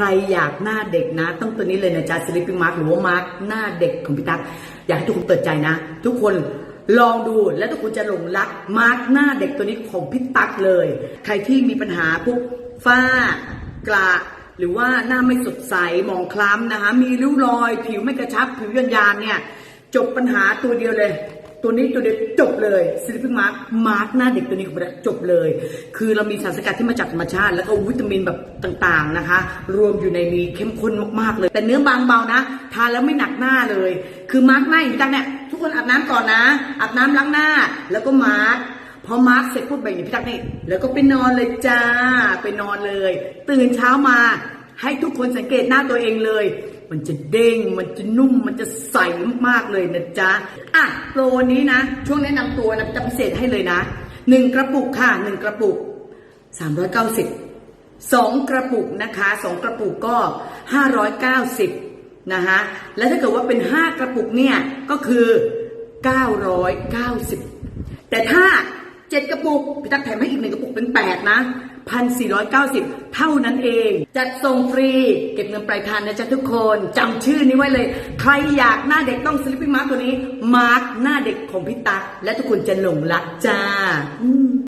ใครอยากหน้าเด็กนะ ต้องตัวนี้เลยนะจ๊ะสลิปปิ้งมาร์กหรือว่ามาร์กหน้าเด็กของพี่ตั๊กอยากให้ทุกคนเปิดใจนะ ทุกคนลองดูและทุกคนจะหลงรักมาร์กหน้าเด็กตัวนี้ของพี่ตั๊กเลย ใครที่มีปัญหาพวกฝ้ากระหรือว่าหน้าไม่สดใสหมองคล้ำนะคะ มีริ้วรอย ผิวไม่กระชับผิวยันยานเนี่ย จบปัญหาตัวเดียวเลย ตัวนี้ตัวเดียวจบเลยซิลิปิมาร์กมาร์กหน้าเด็กตัวนี้ของเราจบเลย คือเรามีสารสกัดที่มาจากธรรมชาติ แล้วก็วิตามินแบบต่างๆนะคะ รวมอยู่ในนี้เข้มข้นมากๆเลย แต่เนื้อบางเบานะ ทานแล้วไม่หนักหน้าเลย คือมาร์กหน้าอย่างนี้ตั้งเนี่ยทุกคนอาบน้ำก่อนนะอาบน้ำล้างหน้า แล้วก็มาร์กพอมาร์กเสร็จปุ๊บแบบนี้พี่ตั๊กนี่แล้วก็ไปนอนเลยจ้าไปนอนเลย ตื่นเช้ามาให้ทุกคนสังเกตหน้าตัวเองเลย มันจะเด้ง มันจะนุ่ม มันจะใสมากๆเลยนะจ๊ะ อะโปรนี้นะ ช่วงแนะนำตัวนะจะพิเศษให้เลยนะหนึ่งกระปุกค่ะหนึ่งกระปุกสามร้อยเก้าสิบสองกระปุกนะคะสองกระปุกก็ห้าร้อยเก้าสิบนะคะแล้วถ้าเกิดว่าเป็นห้ากระปุกเนี่ยก็คือเก้าร้อยเก้าสิบแต่ถ้าเจ็ดกระปุกพี่ตั๊กแถมให้อีกหนึ่งกระปุกเป็นแปดนะ พันสี่ร้อยเก้าสิบเท่านั้นเอง จัดส่งฟรี เก็บเงินปลายทางนะจ๊ะทุกคนจำชื่อนี้ไว้เลย ใครอยากหน้าเด็กต้องสลิปปิ้งมาร์กตัวนี้ มาร์กหน้าเด็กของพี่ตั๊กและทุกคนจะหลงรักจ้า